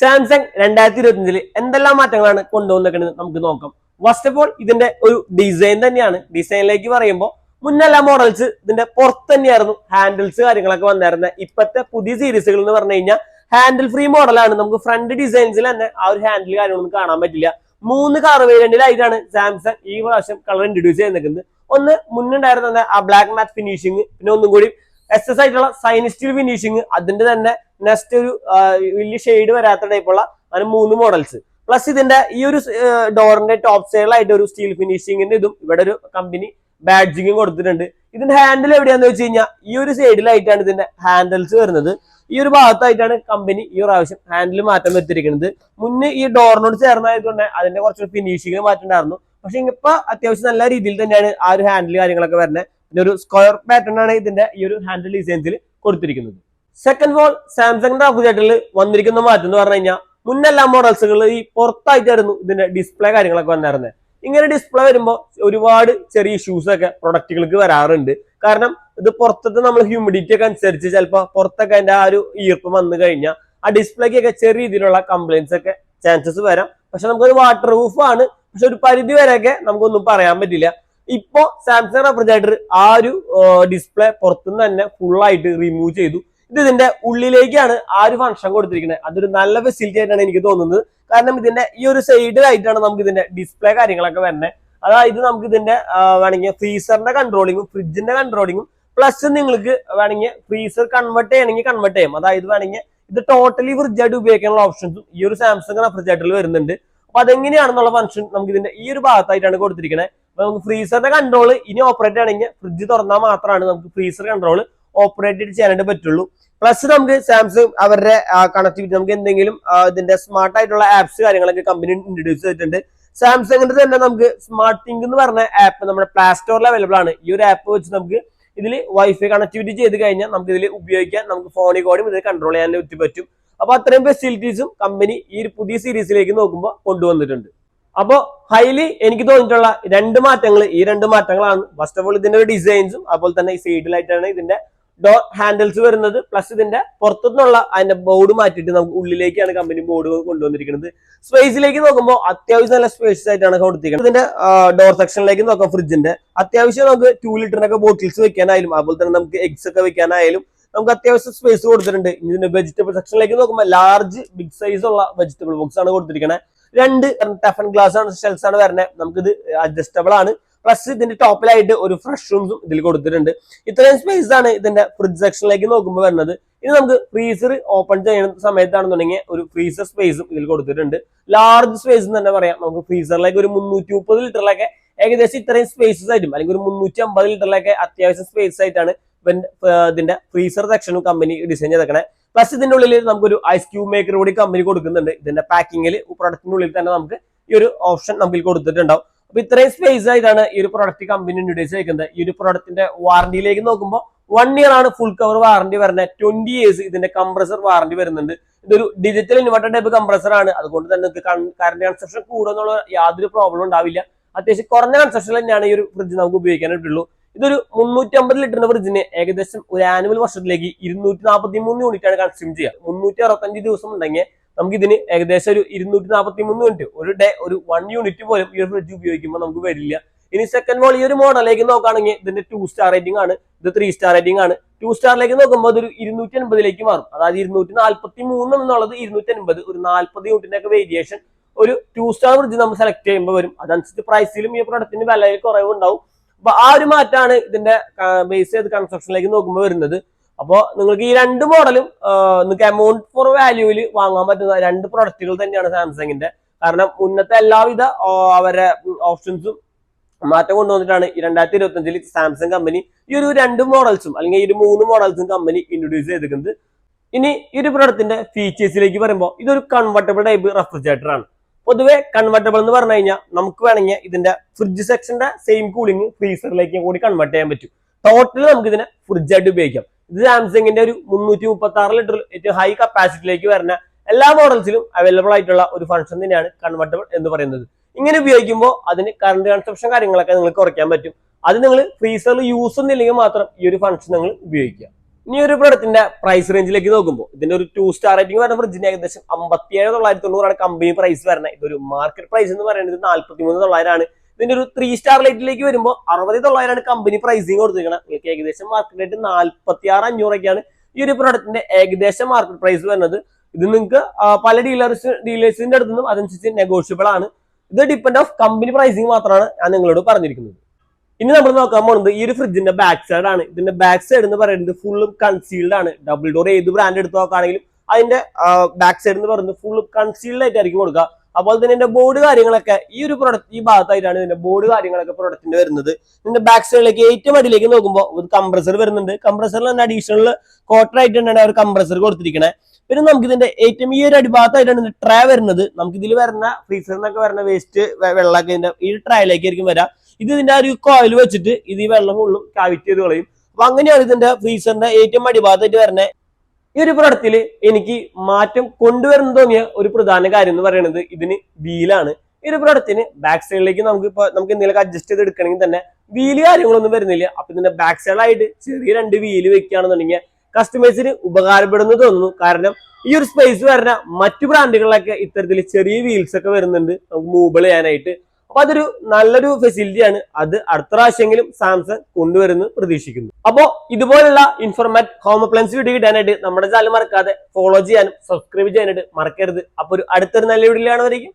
Samsung രണ്ടായിരത്തി ഇരുപത്തിയഞ്ചിൽ എന്തെല്ലാം മാറ്റങ്ങളാണ് കൊണ്ടുവന്നിരിക്കുന്നത് നമുക്ക് നോക്കാം. ഫസ്റ്റ് ഓഫ് ഓൾ ഇതിന്റെ ഒരു ഡിസൈൻ തന്നെയാണ്. ഡിസൈനിലേക്ക് പറയുമ്പോൾ മുന്നെല്ലാ മോഡൽസ് ഇതിന്റെ പുറത്ത് തന്നെയായിരുന്നു ഹാൻഡിൽസ് കാര്യങ്ങളൊക്കെ വന്നായിരുന്നത് ഇപ്പോഴത്തെ പുതിയ സീരീസുകൾ എന്ന് പറഞ്ഞു കഴിഞ്ഞാൽ ഹാൻഡിൽ ഫ്രീ മോഡലാണ് നമുക്ക് ഫ്രണ്ട് ഡിസൈൻസിൽ തന്നെ ആ ഒരു ഹാൻഡിൽ കാര്യങ്ങളൊന്നും കാണാൻ പറ്റില്ല. മൂന്ന് കാർ വേരിയന്റിലായിട്ടാണ് സാംസങ് ഈ പ്രാവശ്യം കളർ ഇൻട്രൊഡ്യൂസ് ചെയ്തിരിക്കുന്നത്. ഒന്ന് മുന്നുണ്ടായിരുന്ന ആ ബ്ലാക്ക് മാറ്റ് ഫിനിഷിങ് പിന്നെ ഒന്നും കൂടി എസ് എസ് ആയിട്ടുള്ള സൈനിസ്റ്റീൽ ഫിനിഷിങ് അതിന്റെ തന്നെ നെക്സ്റ്റ് ഒരു വലിയ ഷെയ്ഡ് വരാത്ത ടൈപ്പുള്ള അങ്ങനെ മൂന്ന് മോഡൽസ് പ്ലസ് ഇതിന്റെ ഈ ഒരു ഡോറിന്റെ ടോപ്പ് സൈഡിലായിട്ട് ഒരു സ്റ്റീൽ ഫിനിഷിങ്ങിന്റെ ഇതും ഇവിടെ ഒരു കമ്പനി ബാഡ്ജിങ്ങും കൊടുത്തിട്ടുണ്ട്. ഇതിന്റെ ഹാൻഡിൽ എവിടെയാന്ന് വെച്ച് കഴിഞ്ഞാൽ ഈ ഒരു സൈഡിലായിട്ടാണ് ഇതിന്റെ ഹാൻഡിൽസ് വരുന്നത്. ഈ ഒരു ഭാഗത്തായിട്ടാണ് കമ്പനി ഈ പ്രാവശ്യം ഹാൻഡിൽ മാറ്റം വരുത്തിയിരിക്കുന്നത്. മുന്നേ ഈ ഡോറിനോട് ചേർന്നായതുകൊണ്ട് അതിന്റെ കുറച്ച് ഫിനിഷിങ് മാറ്റുണ്ടായിരുന്നു പക്ഷെ ഇപ്പൊ അത്യാവശ്യം നല്ല രീതിയിൽ തന്നെയാണ് ആ ഒരു ഹാൻഡിൽ കാര്യങ്ങളൊക്കെ വരുന്നത്. പിന്നെ ഒരു സ്ക്വയർ പാറ്റേൺ ആണ് ഇതിന്റെ ഈ ഒരു ഹാൻഡിൽ ഡിസൈൻസിൽ കൊടുത്തിരിക്കുന്നത്. സെക്കൻഡ് ഫോൾ സാംസങ്ങിന്റെ അപ്ഡേറ്റിൽ വന്നിരിക്കുന്ന മാറ്റം എന്ന് പറഞ്ഞു കഴിഞ്ഞാൽ മുന്നെല്ലാ മോഡൽസുകൾ ഈ പുറത്തായിട്ടായിരുന്നു ഇതിന്റെ ഡിസ്പ്ലേ കാര്യങ്ങളൊക്കെ വന്നായിരുന്നത് ഇങ്ങനെ ഡിസ്പ്ലേ വരുമ്പോൾ ഒരുപാട് ചെറിയ ഇഷ്യൂസ് ഒക്കെ പ്രൊഡക്റ്റുകൾക്ക് വരാറുണ്ട്. കാരണം ഇത് പുറത്തത്തെ നമ്മൾ ഹ്യൂമിഡിറ്റി ഒക്കെ അനുസരിച്ച് ചിലപ്പോൾ പുറത്തൊക്കെ അതിന്റെ ആ ഒരു ഈർപ്പം വന്നു കഴിഞ്ഞാൽ ആ ഡിസ്പ്ലേക്കൊക്കെ ചെറിയ രീതിയിലുള്ള കംപ്ലൈൻസ് ഒക്കെ ചാൻസസ് വരാം. പക്ഷെ നമുക്കൊരു വാട്ടർ പ്രൂഫ് ആണ്. പക്ഷെ ഒരു പരിധി വരെയൊക്കെ നമുക്കൊന്നും പറയാൻ പറ്റില്ല. ഇപ്പോ സാംസങ് റെഫ്രിജറേറ്റർ ആ ഒരു ഡിസ്പ്ലേ പുറത്തുനിന്ന് തന്നെ ഫുള്ളായിട്ട് റിമൂവ് ചെയ്തു. ഇത് ഇതിന്റെ ഉള്ളിലേക്കാണ് ആ ഒരു ഫംഗ്ഷൻ കൊടുത്തിരിക്കുന്നത്. അതൊരു നല്ല ഫെസിലിറ്റി ആയിട്ടാണ് എനിക്ക് തോന്നുന്നത്. കാരണം ഇതിന്റെ ഈ ഒരു സൈഡിലായിട്ടാണ് നമുക്ക് ഇതിന്റെ ഡിസ്പ്ലേ കാര്യങ്ങളൊക്കെ വരുന്നത് അതായത് നമുക്ക് ഇതിന്റെ വേണമെങ്കിൽ ഫ്രീസറിന്റെ കൺട്രോളിങ്ങും ഫ്രിഡ്ജിന്റെ കൺട്രോളിങ്ങും പ്ലസ് നിങ്ങൾക്ക് വേണമെങ്കിൽ ഫ്രീസർ കൺവേർട്ട് ചെയ്യണമെങ്കിൽ കൺവേർട്ട് ചെയ്യാം. അതായത് വേണമെങ്കിൽ ഇത് ടോട്ടലി ഫ്രിഡ്ജായിട്ട് ഉപയോഗിക്കാനുള്ള ഓപ്ഷൻസും ഈ ഒരു സാംസങ് റെഫ്രിജറേറ്ററിൽ വരുന്നുണ്ട്. അപ്പൊ അതെങ്ങനെയാണെന്നുള്ള ഫംഗ്ഷൻ നമുക്ക് ഇതിന്റെ ഈ ഒരു ഭാഗത്തായിട്ടാണ് കൊടുത്തിരിക്കുന്നത് അപ്പൊ നമുക്ക് ഫ്രീസറിന്റെ കൺട്രോൾ ഇനി ഓപ്പറേറ്റ് ആണെങ്കിൽ ഫ്രിഡ്ജ് തുറന്നാൽ മാത്രമാണ് നമുക്ക് ഫ്രീസർ കൺട്രോൾ ഓപ്പറേറ്റ് ചെയ്യാനായിട്ട് പറ്റുള്ളൂ. പ്ലസ് നമുക്ക് സാംസങ് അവരുടെ കണക്ടിവിറ്റി നമുക്ക് എന്തെങ്കിലും ഇതിന്റെ സ്മാർട്ട് ആയിട്ടുള്ള ആപ്സ് കാര്യങ്ങളൊക്കെ കമ്പനി ഇൻട്രൊഡ്യൂസ് ചെയ്തിട്ടുണ്ട്. സാംസങ്ങിന്റെ തന്നെ നമുക്ക് സ്മാർട്ട് തിങ്ക് എന്ന് പറഞ്ഞ ആപ്പ് നമ്മുടെ പ്ലേ സ്റ്റോറിൽ അവൈലബിൾ ആണ്. ഈ ഒരു ആപ്പ് വെച്ച് നമുക്ക് ഇതിൽ വൈഫൈ കണക്ടിവിറ്റി ചെയ്ത് കഴിഞ്ഞാൽ നമുക്ക് ഇതിൽ ഉപയോഗിക്കാൻ നമുക്ക് ഫോണിൽ കൂടി ഇത് കൺട്രോൾ ചെയ്യാൻ പറ്റി പറ്റും. അപ്പൊ അത്രയും ഫെസിലിറ്റീസും കമ്പനി ഈ ഒരു പുതിയ സീരീസിലേക്ക് നോക്കുമ്പോൾ കൊണ്ടുവന്നിട്ടുണ്ട്. അപ്പോ ഹൈലി എനിക്ക് തോന്നിയിട്ടുള്ള രണ്ട് മാറ്റങ്ങൾ ഈ രണ്ട് മാറ്റങ്ങളാണ്. ഫസ്റ്റ് ഓഫ് ഓൾ ഇതിന്റെ ഡിസൈൻസും അതുപോലെ തന്നെ ഈ സൈഡിലായിട്ടാണ് ഇതിന്റെ ഡോർ ഹാൻഡിൽസ് വരുന്നത്. പ്ലസ് ഇതിന്റെ പുറത്തുനിന്നുള്ള അതിന്റെ ബോർഡ് മാറ്റിയിട്ട് നമുക്ക് ഉള്ളിലേക്കാണ് കമ്പനി ബോർഡ് കൊണ്ടുവന്നിരിക്കുന്നത്. സ്പേസിലേക്ക് നോക്കുമ്പോൾ അത്യാവശ്യം നല്ല സ്പേഷ്യസ് ആയിട്ടാണ് കൊടുത്തിരിക്കുന്നത്. ഇതിന്റെ ഡോർ സെക്ഷനിലേക്ക് നോക്കാം ഫ്രിഡ്ജിന്റെ അത്യാവശ്യം നമുക്ക് ടു ലിറ്ററിനൊക്കെ ബോട്ടിൽസ് വെക്കാനായാലും അതുപോലെ തന്നെ നമുക്ക് എഗ്സ് ഒക്കെ വെക്കാനായാലും നമുക്ക് അത്യാവശ്യം സ്പേസ് കൊടുത്തിട്ടുണ്ട്. ഇതിന്റെ വെജിറ്റബിൾ സെക്ഷനിലേക്ക് നോക്കുമ്പോൾ ലാർജ് ബിഗ് സൈസ് ഉള്ള വെജിറ്റബിൾ ബോക്സ് ആണ് കൊടുത്തിരിക്കുന്നത് രണ്ട് ടഫൻ ഗ്ലാസ് ആണ് ഷെൽസ് ആണ് വരുന്നത് നമുക്കിത് അഡ്ജസ്റ്റബിൾ ആണ്. പ്ലസ് ഇതിന്റെ ടോപ്പിലായിട്ട് ഒരു ഫ്രഷ് റൂംസും ഇതിൽ കൊടുത്തിട്ടുണ്ട്. ഇത്രയും സ്പേസ് ആണ് ഇതിന്റെ ഫ്രിഡ്ജ് സെക്ഷനിലേക്ക് നോക്കുമ്പോൾ വരുന്നത്. ഇനി നമുക്ക് ഫ്രീസർ ഓപ്പൺ ചെയ്യുന്ന സമയത്താണെന്നുണ്ടെങ്കിൽ ഒരു ഫ്രീസർ സ്പേസും ഇതിൽ കൊടുത്തിട്ടുണ്ട്. ലാർജ് സ്പേസ് എന്ന് തന്നെ പറയാം. നമുക്ക് ഫ്രീസറിലേക്ക് ഒരു മുന്നൂറ്റി മുപ്പത് ലിറ്ററിലൊക്കെ ഏകദേശം ഇത്രയും സ്പേസസ് ആയിട്ടും അല്ലെങ്കിൽ ഒരു മുന്നൂറ്റി അമ്പത് ലിറ്ററിലൊക്കെ അത്യാവശ്യം സ്പേസ് ആയിട്ടാണ് ഇതിന്റെ ഫ്രീസർ സെക്ഷനും കമ്പനി ഡിസൈൻ ചെയ്തേക്കണേ. പ്ലസ് ഇതിന്റെ ഉള്ളിൽ നമുക്കൊരു ഐസ് ക്യൂബ് മേക്കർ കൂടി കമ്പനി കൊടുക്കുന്നുണ്ട്. ഇതിന്റെ പാക്കിങ്ങിൽ പ്രൊഡക്റ്റിന്റെ ഉള്ളിൽ തന്നെ നമുക്ക് ഈ ഒരു ഓപ്ഷൻ നമുക്ക് കൊടുത്തിട്ടുണ്ടാവും. അപ്പൊ ഇത്രയും സ്പേസ് ആയിട്ടാണ് ഈ ഒരു പ്രോഡക്റ്റ് കമ്പനി ഇൻട്രൊഡ്യൂസ് ചെയ്തിരിക്കുന്നത്. ഈ ഒരു പ്രോഡക്റ്റിന്റെ വാറണ്ടിയിലേക്ക് നോക്കുമ്പോൾ വൺ ഇയർ ആണ് ഫുൾ കവർ വാറണ്ടി വരുന്നത്. ട്വന്റി ഇയേഴ്സ് ഇതിന്റെ കംപ്രസർ വാറണ്ടി വരുന്നുണ്ട്. ഇതൊരു ഡിജിറ്റൽ ഇൻവെർട്ടർ ടൈപ്പ് കംപ്രസർ ആണ്. അതുകൊണ്ട് തന്നെ കറണ്ട് കൺസപ്ഷൻ കൂടുന്നുള്ള യാതൊരു പ്രോബ്ലം ഉണ്ടാവില്ല. അത്യാവശ്യം കുറഞ്ഞ കൺസപ്ഷൻ തന്നെയാണ് ഈ ഒരു ഫ്രിഡ്ജ് നമുക്ക് ഉപയോഗിക്കാനായിട്ടുള്ളൂ. ഇതൊരു മുന്നൂറ്റി അമ്പത് ലിറ്ററിന്റെ ഫ്രിഡ്ജിന് ഏകദേശം ഒരു ആനുവൽ വർഷത്തിലേക്ക് ഇരുന്നൂറ്റി നാൽപ്പത്തി മൂന്ന് യൂണിറ്റ് ആണ് കൺസ്യൂം ചെയ്യുക. മുന്നൂറ്റി അറുപത്തഞ്ച് ദിവസം ഉണ്ടെങ്കിൽ നമുക്ക് ഇതിന് ഏകദേശം ഒരു ഇരുന്നൂറ്റി നാൽപ്പത്തി മൂന്ന് മിനിറ്റ് ഒരു ഡേ ഒരു വൺ യൂണിറ്റ് പോലും ഈ ഒരു ഫ്രിഡ്ജ് ഉപയോഗിക്കുമ്പോൾ നമുക്ക് വരില്ല. ഇനി സെക്കൻഡ് മോൾ ഈ ഒരു മോഡലിലേക്ക് നോക്കുകയാണെങ്കിൽ ഇതിന്റെ ടു സ്റ്റാർ റേറ്റിംഗ് ആണ് ഇത് ത്രീ സ്റ്റാർ റേറ്റിംഗ് ആണ്. ടു സ്റ്റാറിലേക്ക് നോക്കുമ്പോൾ അതൊരു ഇരുന്നൂറ്റി അൻപതിലേക്ക് മാറും. അതായത് ഇരുന്നൂറ്റി നാൽപ്പത്തി മൂന്ന് എന്നുള്ളത് ഇരുന്നൂറ്റി അൻപത് ഒരു നാൽപ്പത് യൂണിറ്റിന്റെ ഒക്കെ വേരിയേഷൻ ഒരു ടു സ്റ്റാർ ഫ്രിഡ്ജ് നമ്മൾ സെലക്ട് ചെയ്യുമ്പോൾ വരും. അതനുസരിച്ച് പ്രൈസിലും ഈ പ്രൊഡക്റ്റിന് വിലയിൽ കുറവുണ്ടാവും. അപ്പൊ ആ ഒരു മാറ്റാണ് ഇതിന്റെ ബേസ് ചെയ്ത് കൺസ്ട്രക്ഷനിലേക്ക് നോക്കുമ്പോൾ വരുന്നത്. അപ്പോൾ നിങ്ങൾക്ക് ഈ രണ്ട് മോഡലും നിങ്ങൾക്ക് എമൗണ്ട് ഫോർ വാല്യൂവിൽ വാങ്ങാൻ പറ്റുന്ന രണ്ട് പ്രൊഡക്റ്റുകൾ തന്നെയാണ് സാംസങ്ങിന്റെ. കാരണം മുന്നത്തെ എല്ലാവിധ അവരുടെ ഓപ്ഷൻസും മാറ്റം കൊണ്ടുവന്നിട്ടാണ് ഈ രണ്ടായിരത്തി ഇരുപത്തി അഞ്ചിൽ സാംസങ് കമ്പനി ഈ ഒരു രണ്ട് മോഡൽസും അല്ലെങ്കിൽ ഈ ഒരു മൂന്ന് മോഡൽസും കമ്പനി ഇൻട്രൊഡ്യൂസ് ചെയ്തിരിക്കുന്നത്. ഇനി ഈ ഒരു പ്രൊഡക്റ്റിന്റെ ഫീച്ചേഴ്സിലേക്ക് പറയുമ്പോൾ ഇതൊരു കൺവെർട്ടബിൾ ടൈപ്പ് റെഫ്രിജറേറ്റർ ആണ്. പൊതുവെ കൺവെർട്ടബിൾ എന്ന് പറഞ്ഞു കഴിഞ്ഞാൽ നമുക്ക് വേണമെങ്കിൽ ഇതിന്റെ ഫ്രിഡ്ജ് സെക്ഷന്റെ സെയിം കൂളിംഗ് ഫ്രീസറിലേക്ക് കൂടി കൺവേർട്ട് ചെയ്യാൻ പറ്റും. ടോട്ടൽ നമുക്ക് ഇതിനെ ഫ്രിഡ്ജായിട്ട് ഉപയോഗിക്കാം. ഇത് സാംസങ്ങിന്റെ ഒരു മുന്നൂറ്റി മുപ്പത്തി ആറ് ലിറ്റർ ഏറ്റവും ഹൈ കപ്പാസിറ്റിയിലേക്ക് വരുന്ന എല്ലാ മോഡൽസിലും അവൈലബിൾ ആയിട്ടുള്ള ഒരു ഫംഗ്ഷൻ തന്നെയാണ് കൺവെർട്ടബിൾ എന്ന് പറയുന്നത്. ഇങ്ങനെ ഉപയോഗിക്കുമ്പോൾ അതിന് കറണ്ട് കൺസപ്ഷൻ കാര്യങ്ങളൊക്കെ നിങ്ങൾക്ക് കുറയ്ക്കാൻ പറ്റും. അത് നിങ്ങൾ ഫ്രീസറിൽ യൂസ് ഒന്നുമില്ലെങ്കിൽ മാത്രം ഈ ഒരു ഫംഗ്ഷൻ നിങ്ങൾ ഉപയോഗിക്കുക. ഇനി ഒരു പ്രൊഡക്റ്റിന്റെ പ്രൈസ് റേഞ്ചിലേക്ക് നോക്കുമ്പോൾ ഇതിന്റെ ഒരു ടു സ്റ്റാർ റേറ്റിംഗ് വരുന്ന ഫ്രിഡ്ജിന് ഏകദേശം അമ്പത്തിയേഴ് തൊള്ളായിരത്തി തൊണ്ണൂറാണ് കമ്പനി പ്രൈസ് വരുന്നത്. ഇതൊരു മാർക്കറ്റ് പ്രൈസ് എന്ന് പറയുന്നത് നാല്പത്തി മൂന്ന് തൊള്ളായിരമാണ്. ഇതിന്റെ ഒരു ത്രീ സ്റ്റാർ ലൈറ്റിലേക്ക് വരുമ്പോൾ അറുപത് തൊള്ളായിരമാണ് കമ്പനി പ്രൈസിങ് കൊടുത്തിരിക്കുന്നത് നിങ്ങൾക്ക് ഏകദേശം മാർക്കറ്റ് റേറ്റ് നാല്പത്തി ആറ് അഞ്ഞൂറൊക്കെയാണ് ഈ ഒരു പ്രോഡക്റ്റിന്റെ ഏകദേശം മാർക്കറ്റ് പ്രൈസ് വരുന്നത്. ഇത് നിങ്ങൾക്ക് പല ഡീലേഴ്സ് ഡീലേഴ്സിന്റെ അടുത്ത് നിന്നും അതനുസരിച്ച് നെഗോഷ്യബിൾ ആണ്. ഇത് ഡിപ്പെൻഡ് ഓഫ് കമ്പനി പ്രൈസിങ് മാത്രമാണ് ഞാൻ നിങ്ങളോട് പറഞ്ഞിരിക്കുന്നത്. ഇനി നമ്മൾ നോക്കാൻ പോകുന്നത് ഈ ഒരു ഫ്രിഡ്ജിന്റെ ബാക്ക് സൈഡ് ആണ്. ഇതിന്റെ ബാക്ക് സൈഡ് എന്ന് പറയുന്നത് ഫുള്ളും കൺസീൽഡ് ആണ്. ഡബിൾ ഡോർ ഏത് ബ്രാൻഡ് എടുത്ത് നോക്കുകയാണെങ്കിലും അതിന്റെ ബാക്ക് സൈഡ് എന്ന് പറയുന്നത് ഫുള്ളും കൺസീൽഡ് ആയിട്ടായിരിക്കും കൊടുക്കുക. അപ്പോൾ തന്നെ ഇതിന്റെ ബോർഡ് കാര്യങ്ങളൊക്കെ ഈ ഒരു പ്രൊഡക്റ്റ് ഈ ഭാഗത്തായിട്ടാണ് ഇതിന്റെ ബോർഡ് കാര്യങ്ങളൊക്കെ പ്രൊഡക്റ്റിന്റെ വരുന്നത്. ഇതിന്റെ ബാക്ക് സൈഡിലേക്ക് ഏറ്റവും അടിയിലേക്ക് നോക്കുമ്പോൾ ഒരു കംപ്രസർ വരുന്നുണ്ട്. കംപ്രസറിൽ തന്നെ അഡീഷണൽ ക്വാർട്ടർ ആയിട്ടാണ് ഒരു കംപ്രസർ കൊടുത്തിരിക്കുന്നത് പിന്നെ നമുക്ക് ഇതിന്റെ ഏറ്റവും ഈ ഒരു അടിഭാഗത്തായിട്ടാണ് ട്രേ വരുന്നത്. നമുക്ക് ഇതിൽ വരുന്ന ഫ്രീസർ എന്നൊക്കെ വരുന്ന വേസ്റ്റ് വെള്ളമൊക്കെ ഇതിന്റെ ഈ ട്രേയിലേക്ക് ആയിരിക്കും വരാം. ഇത് ഇതിന്റെ ഒരു കോയിൽ വെച്ചിട്ട് ഇത് ഈ വെള്ളം ഫുള്ളും കാവിറ്റ് ചെയ്ത് കളയും. അപ്പൊ അങ്ങനെയാണ് ഇതിന്റെ ഫ്രീസറിന്റെ ഏറ്റവും അടിഭാഗത്തായിട്ട് വരുന്നത്. ഈ ഒരു പ്രൊഡക്റ്റിൽ എനിക്ക് മാറ്റം കൊണ്ടുവരുന്ന തോന്നിയ ഒരു പ്രധാന കാര്യം എന്ന് പറയുന്നത് ഇതിന് വീലാണ്. ഈ ഒരു പ്രൊഡക്റ്റിന് ബാക്ക് സൈഡിലേക്ക് നമുക്ക് ഇപ്പൊ നമുക്ക് എന്തെങ്കിലും അഡ്ജസ്റ്റ് ചെയ്ത് എടുക്കണമെങ്കിൽ തന്നെ വീൽ കാര്യങ്ങളൊന്നും വരുന്നില്ല. അപ്പൊ ഇതിന്റെ ബാക്ക് സൈഡായിട്ട് ചെറിയ രണ്ട് വീൽ വെക്കുകയാണെന്നുണ്ടെങ്കിൽ കസ്റ്റമേഴ്സിന് ഉപകാരപ്പെടുന്നു തോന്നുന്നു. കാരണം ഈ ഒരു സ്പേസ് വരുന്ന മറ്റു ബ്രാൻഡുകളിലൊക്കെ ഇത്തരത്തിൽ ചെറിയ വീൽസ് ഒക്കെ വരുന്നുണ്ട്. നമുക്ക് മൂബിൾ ചെയ്യാനായിട്ട്. അപ്പൊ അതൊരു നല്ലൊരു ഫെസിലിറ്റിയാണ് അത് അടുത്ത പ്രാവശ്യമെങ്കിലും സാംസങ് കൊണ്ടുവരുന്നു പ്രതീക്ഷിക്കുന്നു. അപ്പോ ഇതുപോലുള്ള ഇൻഫോർമാറ്റ് ഹോം അപ്ലയൻസ് വീഡിയോ കിട്ടാനായിട്ട് നമ്മുടെ ചാനൽ മറക്കാതെ ഫോളോ ചെയ്യാനും സബ്സ്ക്രൈബ് ചെയ്യാനായിട്ട് മറക്കരുത്. അപ്പൊ ഒരു അടുത്തൊരു നല്ല വീഡിയോയിലാണ് വരയ്ക്കും